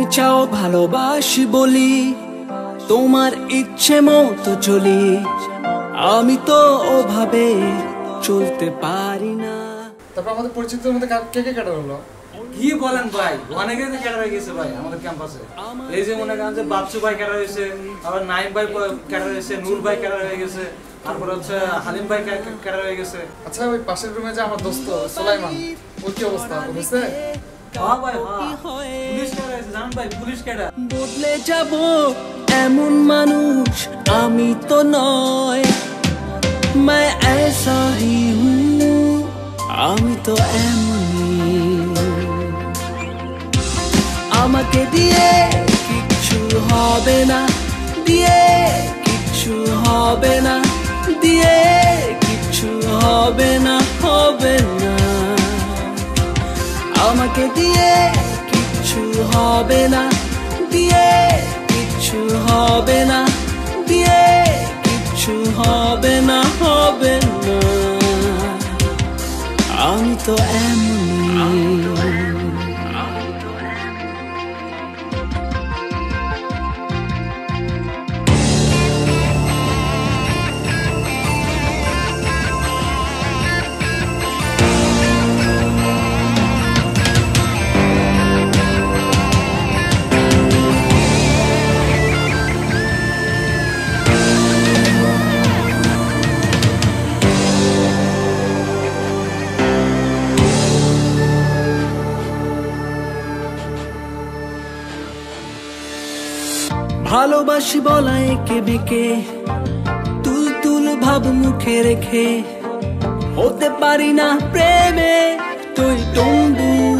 তুমি চাও ভালোবাসি বলি তোমার ইচ্ছে মতো চলি। আমি তো ওভাবে চলতে পারি না। তারপর আমাদের পরিচিতদের মধ্যে কে কে হলো? কি বলেন ভাই? অনেকে তো ক্যাডার হয়ে গেছে ভাই আমাদের ক্যাম্পাসে এই যে মনে করেন যে বাপসু ভাই ক্যাডার হয়েছে আবার নাইম ভাই ক্যাডার হয়েছে নূর ভাই ক্যাডার হয়ে গেছে তারপর হচ্ছে হালিম ভাই ক্যাডার হয়ে গেছে। আচ্ছা ওই পাশের রুমে যে আমার দোস্ত সোলাইমান ওর কি অবস্থা? ও হয়েছে হ্যাঁ ভাই হ্যাঁ পুলিশ ক্যাডার হয়েছে জানেন ভাই পুলিশ ক্যাডার বদলে যাব এমন মানুষ আমি তো নয় मैं ऐसा ही हूँ আমি তো এমনই আমাকে দিয়ে কিচ্ছু হবে না দিয়ে কিচ্ছু হবে না দিয়ে কিচ্ছু হবে না হবে না, দিয়ে কিচ্ছু হবে না, দিয়ে কিচ্ছু হবে না হবে না। আমি তো এমনই। ভালোবাসি বলা একে বেঁকে তুল তুল ভাব মুখে রেখে। হতে পারি না প্রেমে, তুই টুম্বুর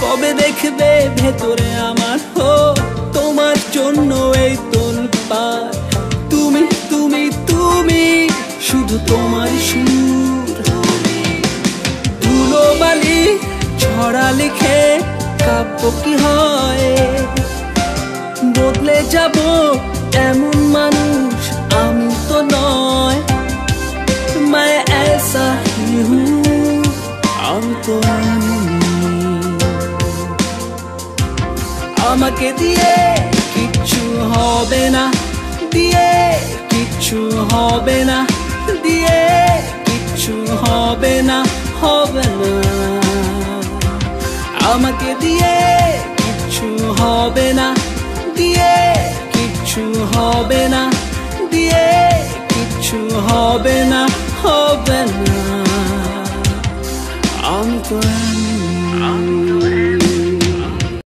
কবে দেখবে ভেতরে আমার হো তোমার জন্য এই তোল তুমি তুমি তুমি, শুধু তোমার সুর। ধুলো বালি ছড়া লিখে কাব্য কি হয় বদলে যাব এমন মানুষ আমি তো নয় मैं ऐसा ही हूँ আমি তো এমনই। আমাকে দিয়ে কিচ্ছু হবে না দিয়ে কিচ্ছু হবে না আমাকে দিয়ে কিচ্ছু হবে না, দিয়ে কিচ্ছু হবে না, দিয়ে কিচ্ছু হবে না হবে না আমি তো।